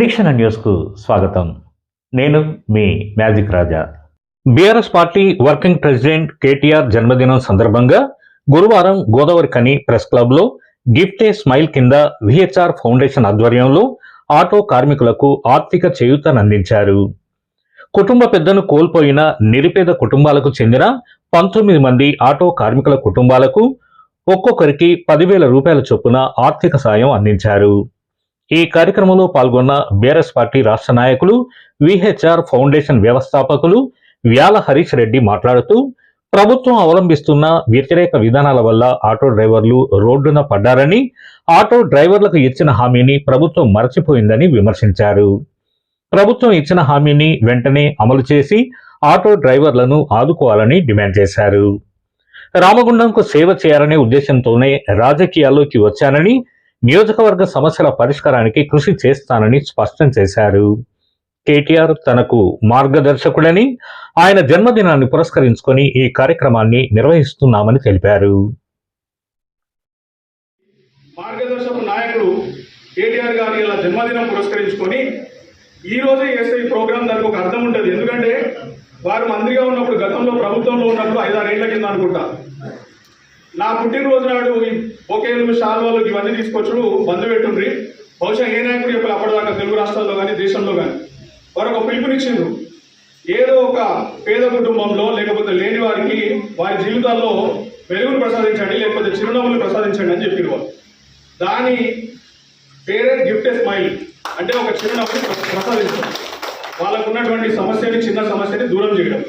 నిరీక్షణ న్యూస్కు స్వాగతం. నేను మీ magic Raja. BRS party working president KTR జన్మదినం సందర్భంగా గురువారం గోదావరి కని ప్రెస్ క్లబ్లో గిఫ్ట్ ఏ స్మైల్ కింద విహెచ్ఆర్ ఫౌండేషన్ ఆధ్వర్యంలో ఆటో కార్మికులకు ఆర్థిక చేయూతనందించారు. కుటుంబ పెద్దను కోల్పోయిన నిరుపేద కుటుంబాలకు చెందిన పంతొమ్మిది మంది ఆటో కార్మికుల కుటుంబాలకు ఒక్కొక్కరికి పదివేల రూపాయల చొప్పున ఆర్థిక సాయం అందించారు. ఈ కార్యక్రమంలో పాల్గొన్న బీఆర్ఎస్ పార్టీ రాష్ట్ర నాయకులు విహెచ్ఆర్ ఫౌండేషన్ వ్యవస్థాపకులు వ్యాల హరీష్ రెడ్డి మాట్లాడుతూ ప్రభుత్వం అవలంబిస్తున్న వ్యతిరేక విధానాల వల్ల ఆటో డ్రైవర్లు రోడ్డున పడ్డారని ఆటో డ్రైవర్లకు ఇచ్చిన హామీని ప్రభుత్వం మరచిపోయిందని విమర్శించారు. ప్రభుత్వం ఇచ్చిన హామీని వెంటనే అమలు చేసి ఆటో డ్రైవర్లను ఆదుకోవాలని డిమాండ్ చేశారు. రామగుండంకు సేవ చేయాలనే ఉద్దేశంతోనే రాజకీయాల్లోకి వచ్చానని నియోజకవర్గ సమస్యల పరిష్కారానికి కృషి చేస్తానని స్పష్టం చేశారు. కేటీఆర్ తనకు మార్గదర్శకుడని ఆయన జన్మదినాన్ని పురస్కరించుకొని ఈ కార్యక్రమాన్ని నిర్వహిస్తున్నామని తెలిపారు. మార్గదర్శక నాయకుడు కేటీఆర్ గారి ఇలా జన్మదినం పురస్కరించుకొని ఈ రోజే చేసే ఈ ప్రోగ్రాం దానికి ఒక అర్థం ఉంటుంది. ఎందుకంటే వారు మంత్రిగా ఉన్నప్పుడు గతంలో ప్రభుత్వంలో ఉన్నప్పుడు ఐదారేళ్ళ కింద అనుకుంటా. నా పుట్టినరోజు నాడు ఈ నువ్వు షాల్వాలు ఇవన్నీ తీసుకొచ్చుడు బంధు పెట్టుండ్రి. బహుశా ఏ నాయకుడు చెప్పాలి అప్పటిదాకా తెలుగు రాష్ట్రాల్లో కానీ దేశంలో కానీ వారు ఒక పిలుపునిచ్చిండ్రు. ఏదో ఒక పేద కుటుంబంలో లేకపోతే లేని వారికి వారి జీవితాల్లో వెలుగును ప్రసాదించండి లేకపోతే చిరునవ్వులు ప్రసాదించండి అని చెప్పిన వారు దాని పేరే గిఫ్ట్ ఏ స్మైల్. అంటే ఒక చిరునవ్వుని ప్రసాదించడం. వాళ్ళకు ఉన్నటువంటి సమస్యని చిన్న సమస్యని దూరం చేయడం.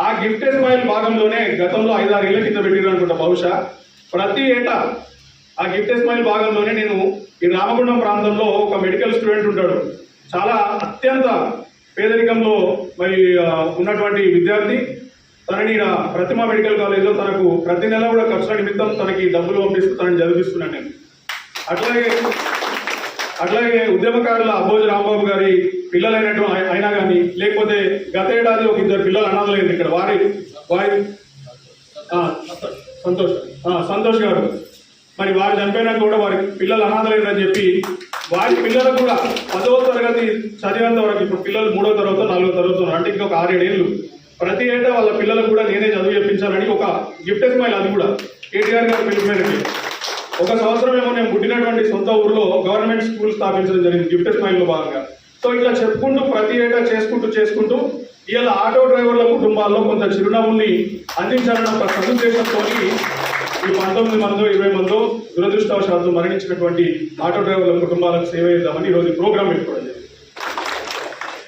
ఆ గిఫ్ట్ ఏ స్మైల్ భాగంలోనే గతంలో ఐదారు ఏళ్ళ కింద పెట్టిరు అనుకుంటా బహుశా. ప్రతి ఏటా ఆ గిఫ్ట్ ఏ స్మైల్ భాగంలోనే నేను ఈ రామగుండం ప్రాంతంలో ఒక మెడికల్ స్టూడెంట్ ఉంటాడు. చాలా అత్యంత పేదరికంలో మరి ఉన్నటువంటి విద్యార్థి. తనని ప్రతిమ మెడికల్ కాలేజ్లో తనకు ప్రతి నెల కూడా ఖర్చుల నిమిత్తం తనకి డబ్బులు పంపిస్తూ తనని చదివిస్తున్నాను నేను. అట్లాగే అట్లాగే ఉద్యమకారుల అబ్బోజు రాంబాబు గారి పిల్లలైనట్టు అయినా కానీ లేకపోతే గత ఏడాది ఒక ఇద్దరు పిల్లలు అనాథలైంది ఇక్కడ. వారి వారి సంతోష్ సంతోష్ గారు. మరి వారు చనిపోయినాక కూడా వారి పిల్లలు అనాథలైందని చెప్పి వారి పిల్లలకు కూడా పదవ తరగతి చదివేంత వరకు ఇప్పుడు పిల్లలు మూడో తరగతి నాలుగో తరగతి అంటే ఇంకొక ఆరేడేళ్ళు ప్రతి ఏటా వాళ్ళ పిల్లలకు కూడా నేనే చదువు చెప్పించాలని ఒక గిఫ్ట్ స్మైల్ అది కూడా. కేటీఆర్ గారు పిలుపు ఒక సంవత్సరం ఏమో నేను పుట్టినటువంటి సొంత ఊర్లో గవర్నమెంట్ స్కూల్ స్థాపించడం జరిగింది గిఫ్ట్ స్మైల్లో భాగంగా. సో ఇట్లా చెప్పుకుంటూ ప్రతి ఏటా చేసుకుంటూ చేసుకుంటూ ఇలా ఆటో డ్రైవర్ల కుటుంబాల్లో కొంత చిరునవ్వుల్ని అందించాలన్న ఒక సదుద్దేశంతో ఈ పంతొమ్మిది మందో ఇరవై మందో దురదృష్టవశాత్తు మరణించినటువంటి ఆటో డ్రైవర్ల కుటుంబాలకు సేవ చేద్దామని ఈరోజు ఈ ప్రోగ్రాం పెట్టుకోవడం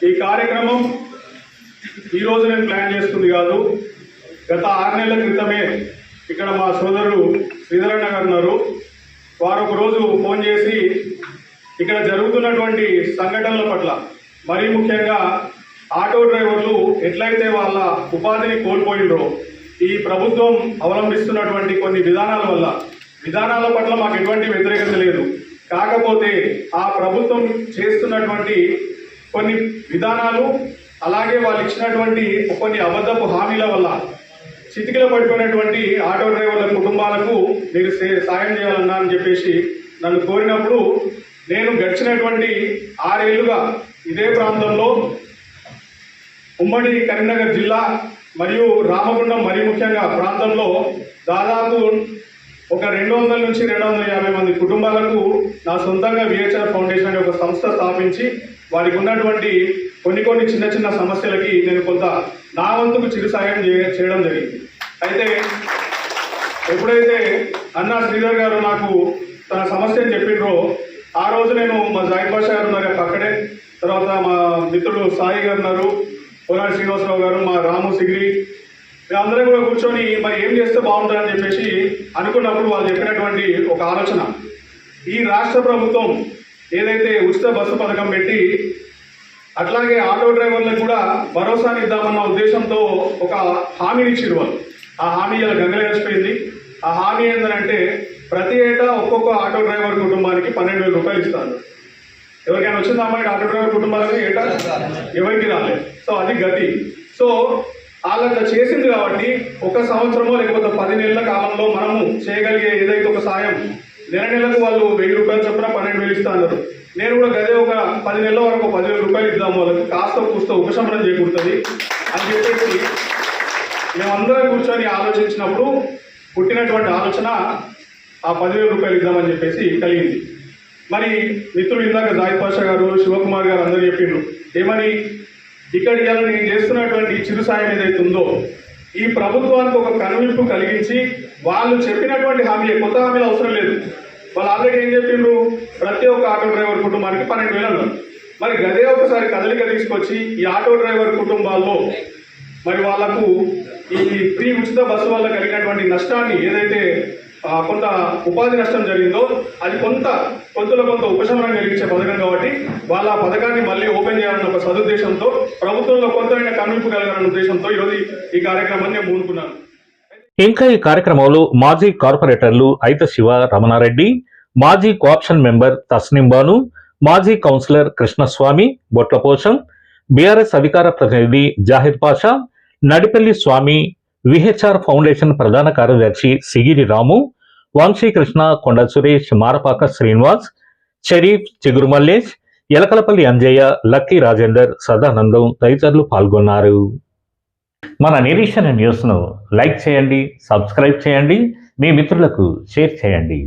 ఈ కార్యక్రమం ఈ రోజు నేను ప్లాన్ చేసుకుంది కాదు. గత ఆరు నెలల క్రితమే ఇక్కడ మా సోదరుడు శ్రీధరన్న గారు ఉన్నారు. వారు ఒకరోజు ఫోన్ చేసి ఇక్కడ జరుగుతున్నటువంటి సంఘటనల పట్ల మరీ ముఖ్యంగా ఆటో డ్రైవర్లు ఎట్లయితే వాళ్ళ ఉపాధిని కోల్పోయిండ్రో ఈ ప్రభుత్వం అవలంబిస్తున్నటువంటి కొన్ని విధానాల వల్ల విధానాల పట్ల మాకు ఎటువంటి వ్యతిరేకత లేదు. కాకపోతే ఆ ప్రభుత్వం చేస్తున్నటువంటి కొన్ని విధానాలు అలాగే వాళ్ళు ఇచ్చినటువంటి కొన్ని అబద్ధపు హామీల వల్ల చితికిలో పడిపోయినటువంటి ఆటో డ్రైవర్ల కుటుంబాలకు మీరు సే- సాయం చేయాలన్నా అని చెప్పేసి నన్ను కోరినప్పుడు నేను గడిచినటువంటి ఆరేళ్ళుగా ఇదే ప్రాంతంలో ఉమ్మడి కరీంనగర్ జిల్లా మరియు రామగుండం మరీ ముఖ్యంగా ప్రాంతంలో దాదాపు ఒక రెండు వందల నుంచి రెండు వందల యాభై మంది కుటుంబాలకు నా సొంతంగా విహెచ్ఆర్ ఫౌండేషన్ అనే ఒక సంస్థ స్థాపించి వారికి ఉన్నటువంటి కొన్ని కొన్ని చిన్న చిన్న సమస్యలకి నేను కొంత నా వంతుకు చిరు సాయం చేయడం జరిగింది. అయితే ఎప్పుడైతే అన్నా శ్రీధర్ గారు నాకు తన సమస్యను చెప్పిండ్రో ఆ రోజు నేను మా జాయిద్ బాషా గారు ఉన్నారు అక్కడే తర్వాత మా మిత్రుడు సాయి గారు ఉన్నారు. పోరాడు శ్రీనివాసరావు గారు మా రాము సిగిరి అందరం కూడా కూర్చొని మరి ఏం చేస్తే బాగుంటుందని చెప్పేసి అనుకున్నప్పుడు వాళ్ళు చెప్పినటువంటి ఒక ఆలోచన. ఈ రాష్ట్ర ప్రభుత్వం ఏదైతే ఉచిత బస్సు పథకం పెట్టి అట్లాగే ఆటో డ్రైవర్లకు కూడా భరోసాని ఇద్దామన్న ఉద్దేశంతో ఒక హామీని ఇచ్చిరు వాళ్ళు. ఆ హామీ ఇలా గంగలేసిపోయింది ఆ హామీ ఏంటంటే ప్రతి ఏటా ఒక్కొక్క ఆటో డ్రైవర్ కుటుంబానికి పన్నెండు వేల రూపాయలు ఇస్తారు. ఎవరికైనా వచ్చిన అమ్మాయి? ఆటో డ్రైవర్ కుటుంబాలకు ఏటా? ఎవరికి రాలేదు. సో అది గతి. సో వాళ్ళట్లా చేసింది కాబట్టి ఒక సంవత్సరమో లేకపోతే పది నెలల కాలంలో మనము చేయగలిగే ఏదైతే ఒక సాయం నెల నెలకు వాళ్ళు వెయ్యి రూపాయలు చొప్పున పన్నెండు వేలు ఇస్తా అన్నారు. నేను కూడా గదే ఒక పది నెలల వరకు పదివేల రూపాయలు ఇద్దాము వాళ్ళకి కాస్త కూస్త ఉపశమనం చేకూరుతుంది. అని చెప్పేసి మేమందరం కూర్చొని ఆలోచించినప్పుడు పుట్టినటువంటి ఆలోచన ఆ పదివేల రూపాయలు ఇద్దామని చెప్పేసి కలిగింది. మరి మిత్రులు ఇందాక జాహిద్ పాషా గారు శివకుమార్ గారు అందరూ చెప్పిండ్రు. ఏమని? ఇక్కడ నేను చేస్తున్నటువంటి చిరు సాయం ఏదైతే ఉందో ఈ ప్రభుత్వానికి ఒక కనువింపు కలిగించి వాళ్ళు చెప్పినటువంటి హామీ కొత్త హామీలు అవసరం లేదు. వాళ్ళు ఆల్రెడీ ఏం చెప్పిండ్రు? ప్రతి ఒక్క ఆటో డ్రైవర్ కుటుంబానికి పన్నెండు వేలు మరి గదే ఒకసారి కదలిక తీసుకొచ్చి ఈ ఆటో డ్రైవర్ కుటుంబాల్లో మరి వాళ్ళకు ఈ ఫ్రీ ఉచిత బస్సు వల్ల కలిగినటువంటి నష్టాన్ని ఏదైతే కొంత ఉపాధి నష్టం జరిగిందో అది కొంత కొంతలో కొంత ఉపశమనం కలిగించే పథకం కాబట్టి వాళ్ళ పథకాన్ని మళ్ళీ ఓపెన్ చేయాలన్న ఒక సదుద్దేశంతో ప్రభుత్వంలో కొంతైన కనువింపు కలగాలన్న ఉద్దేశంతో ఈరోజు ఈ- కార్యక్రమాన్ని నేను పూనుకున్నాను. ఇంకా ఈ కార్యక్రమంలో మాజీ కార్పొరేటర్లు అయిత శివ రమణారెడ్డి మాజీ కోఆప్షన్ మెంబర్ తస్నిం బాను మాజీ కౌన్సిలర్ కృష్ణస్వామి బొట్లపోషం బీఆర్ఎస్ అధికార ప్రతినిధి జాహిద్ పాషా నడిపల్లి స్వామి విహెచ్ఆర్ ఫౌండేషన్ ప్రధాన కార్యదర్శి సిగిరి రాము వంశీకృష్ణ కొండ సురేష్ మారపాక శ్రీనివాస్ షరీఫ్ చిగురు మల్లేష్ ఎలకలపల్లి అంజయ్య లక్కీ రాజేందర్ సదానందం తదితరులు పాల్గొన్నారు. మన నిరీక్షణ న్యూస్ను లైక్ చేయండి సబ్స్క్రైబ్ చేయండి మీ మిత్రులకు షేర్ చేయండి.